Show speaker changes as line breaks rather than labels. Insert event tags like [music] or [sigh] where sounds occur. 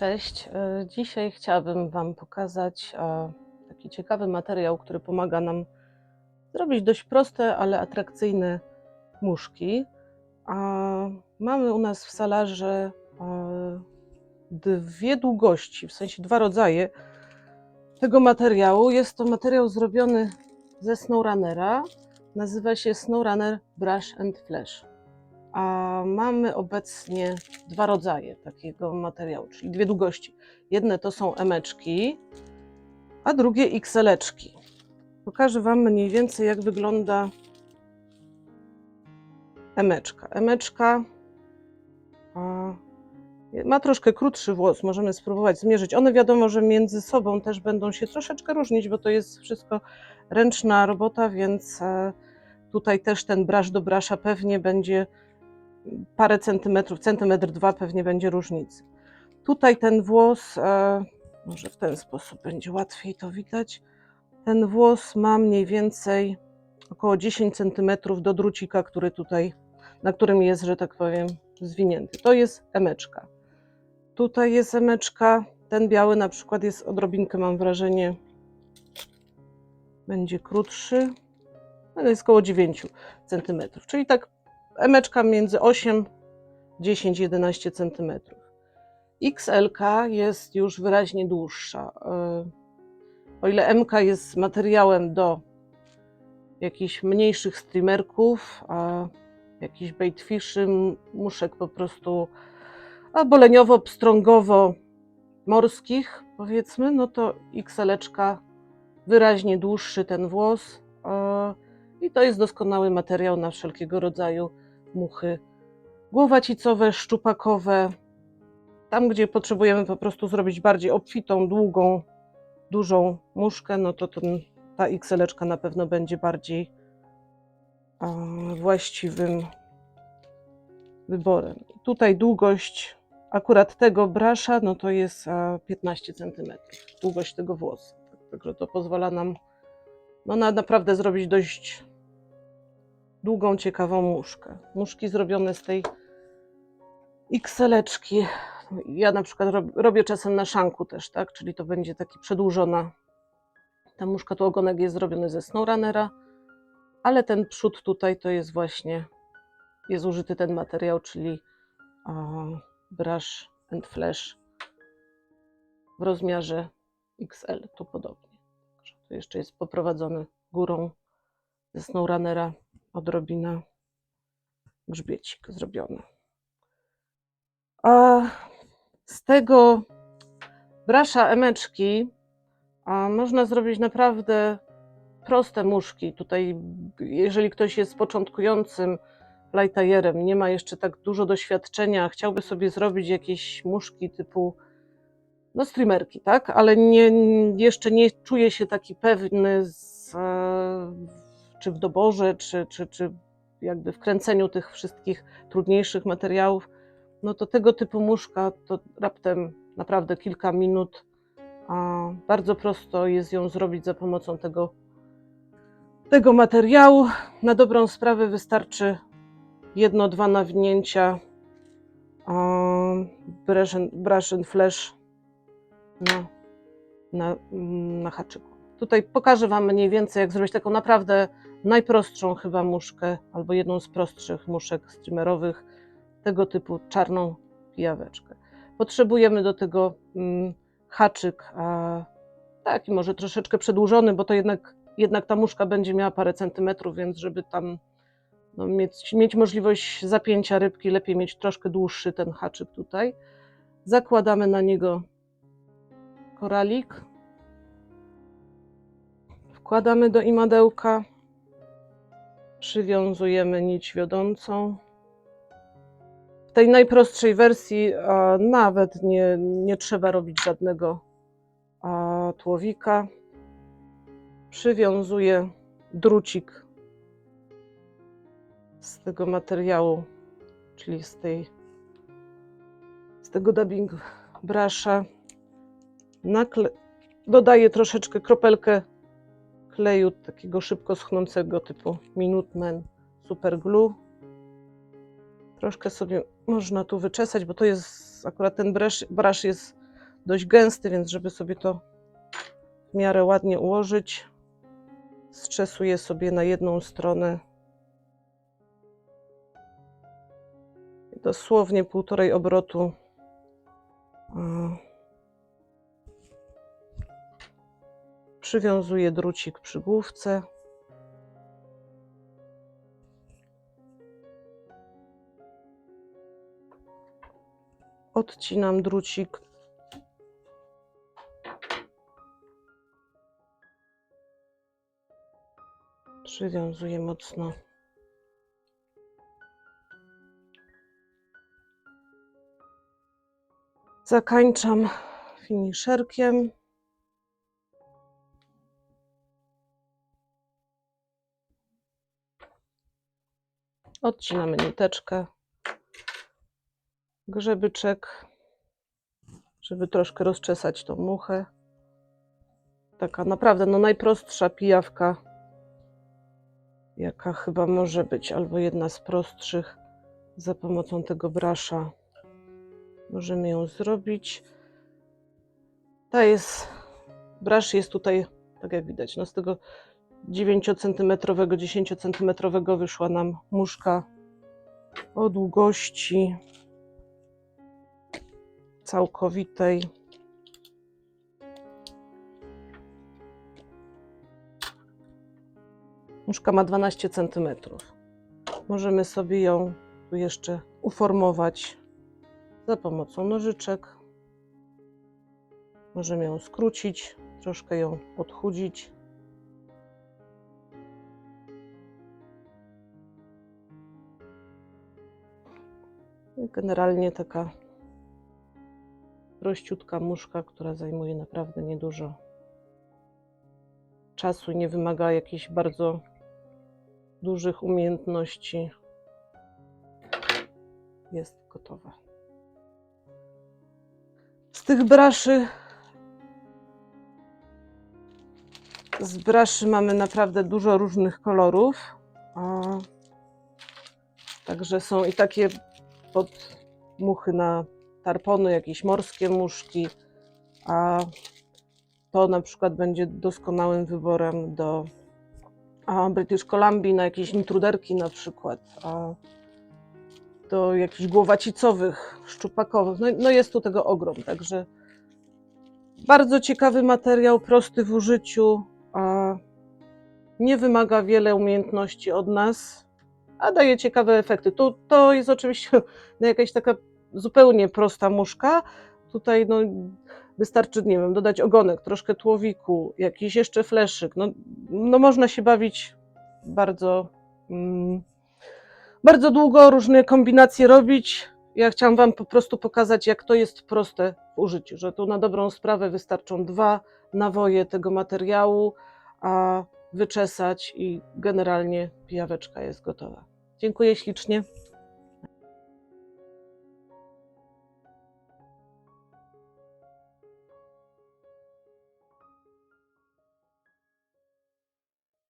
Cześć. E, Dzisiaj chciałabym Wam pokazać e, taki ciekawy materiał, który pomaga nam zrobić dość proste, ale atrakcyjne muszki. Mamy u nas w salarze e, dwie długości, w sensie dwa rodzaje tego materiału. Jest to materiał zrobiony ze SnowRunnera. Nazywa się SnowRunner Brush and Flash. A mamy obecnie dwa rodzaje takiego materiału, czyli dwie długości. Jedne to są emeczki, a drugie XL-eczki. Pokażę Wam mniej więcej, jak wygląda emeczka. Emeczka ma troszkę krótszy włos, możemy spróbować zmierzyć. One wiadomo, że między sobą też będą się troszeczkę różnić, bo to jest wszystko ręczna robota, więc e, tutaj też ten brasz do brasza pewnie będzie parę centymetrów, centymetr dwa pewnie będzie różnicy. Tutaj ten włos, e, może w ten sposób będzie łatwiej to widać. Ten włos ma mniej więcej około 10 centymetrów do drucika, który tutaj, na którym jest, że tak powiem, zwinięty. To jest emeczka. Tutaj jest emeczka. Ten biały na przykład jest odrobinkę, mam wrażenie, będzie krótszy, ale jest około 9 centymetrów. Czyli tak emeczka między 8, 10, 11 cm. XL jest już wyraźnie dłuższa. E, O ile MK jest materiałem do jakichś mniejszych streamerków, a jakichś baitfiszy, muszek po prostu albo leniowo-pstrągowo morskich, powiedzmy, no to XL wyraźnie dłuższy ten włos. e, I to jest doskonały materiał na wszelkiego rodzaju muchy głowacicowe, szczupakowe. Tam, gdzie potrzebujemy po prostu zrobić bardziej obfitą, długą, dużą muszkę, no to ten, ta XL na pewno będzie bardziej właściwym wyborem. Tutaj długość akurat tego brasza, no to jest e, 15 cm, długość tego włosa. Także to pozwala nam no, na naprawdę zrobić dość długą, ciekawą muszkę. Muszki zrobione z tej XL-eczki. Ja na przykład rob, robię czasem na szanku też, tak? Czyli to będzie taki przedłużona ta muszka, tu ogonek jest zrobiony ze SnowRunnera, ale ten przód tutaj to jest właśnie, jest użyty ten materiał, czyli brush and flash w rozmiarze XL, tu podobnie. Tu jeszcze jest poprowadzony górą ze SnowRunnera odrobina grzbiecik zrobiony. A z tego brasza emeczki można zrobić naprawdę proste muszki. Tutaj, jeżeli ktoś jest początkującym lightajerem, nie ma jeszcze tak dużo doświadczenia, chciałby sobie zrobić jakieś muszki typu no streamerki, tak? Ale nie, jeszcze nie czuje się taki pewny z, czy w doborze, czy, czy, czy jakby w kręceniu tych wszystkich trudniejszych materiałów, no to tego typu muszka to raptem naprawdę kilka minut. A bardzo prosto jest ją zrobić za pomocą tego, tego materiału. Na dobrą sprawę wystarczy jedno, dwa nawinięcia brush and flash na, na, na haczyku. Tutaj pokażę Wam mniej więcej, jak zrobić taką naprawdę najprostszą chyba muszkę, albo jedną z prostszych muszek streamerowych, tego typu czarną pijaweczkę. Potrzebujemy do tego mm, haczyk, a taki może troszeczkę przedłużony, bo to jednak, jednak ta muszka będzie miała parę centymetrów, więc żeby tam no, mieć, mieć możliwość zapięcia rybki, lepiej mieć troszkę dłuższy ten haczyk tutaj. Zakładamy na niego koralik. Wkładamy do imadełka. Przywiązujemy nić wiodącą. W tej najprostszej wersji a, nawet nie, nie trzeba robić żadnego a, tłowika. Przywiązuję drucik z tego materiału, czyli z tej z tego dubbing brusha. Nakle... Dodaję troszeczkę kropelkę kleju takiego szybko schnącego typu Minuteman Super Glue. Troszkę sobie można tu wyczesać, bo to jest akurat ten brush, brush jest dość gęsty, więc żeby sobie to w miarę ładnie ułożyć, strzesuję sobie na jedną stronę dosłownie półtorej obrotu. Przywiązuję drucik przy główce. Odcinam drucik. Przywiązuję mocno. Zakańczam finiszerkiem. Odcinamy niteczkę. Grzebyczek, żeby troszkę rozczesać tą muchę. Taka naprawdę no najprostsza pijawka, jaka chyba może być, albo jedna z prostszych za pomocą tego brasza. Możemy ją zrobić. Ta jest, brasz jest tutaj, tak jak widać, no z tego 9 cm, 10 cm wyszła nam muszka o długości całkowitej. Muszka ma 12 cm. Możemy sobie ją tu jeszcze uformować za pomocą nożyczek. Możemy ją skrócić, troszkę ją odchudzić. Generalnie taka prościutka muszka, która zajmuje naprawdę niedużo czasu nie wymaga jakichś bardzo dużych umiejętności. Jest gotowa. Z tych braszy z braszy mamy naprawdę dużo różnych kolorów. Także są i takie pod muchy na tarpony, jakieś morskie muszki, a to na przykład będzie doskonałym wyborem do British Columbia na jakieś intruderki na przykład, a do jakichś głowacicowych, szczupakowych. No, no jest tu tego ogrom, także bardzo ciekawy materiał, prosty w użyciu, a nie wymaga wiele umiejętności od nas, a daje ciekawe efekty. Tu to jest oczywiście [laughs] jakaś taka zupełnie prosta muszka. Tutaj no, wystarczy, nie wiem, dodać ogonek, troszkę tłowiku, jakiś jeszcze fleszyk. No, no można się bawić bardzo, mm, bardzo długo, różne kombinacje robić. Ja chciałam Wam po prostu pokazać, jak to jest proste w użyciu, że tu na dobrą sprawę wystarczą dwa nawoje tego materiału, a wyczesać i generalnie pijaweczka jest gotowa. Dziękuję ślicznie.